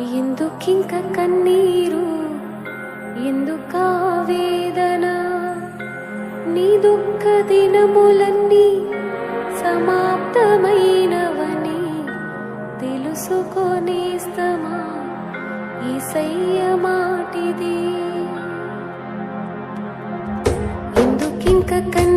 ఎందుకింక కన్నీరు? ఎందుకా వేదన? నీ దుఃఖ దినములన్నీ సమాప్తమైనవని తెలుసుకొనేస్తమా ఈసయ్య మాటిది. ఎందుకింక కన్నీరు?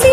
श्री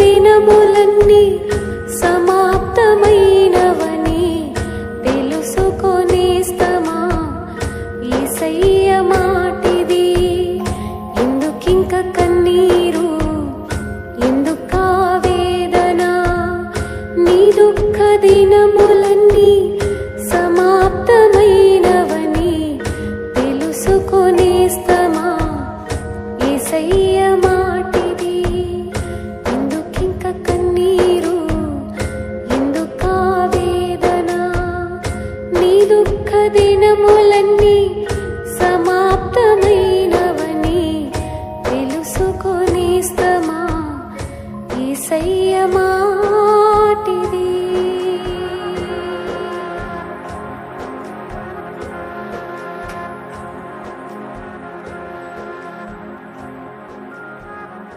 దినములన్నీ సమా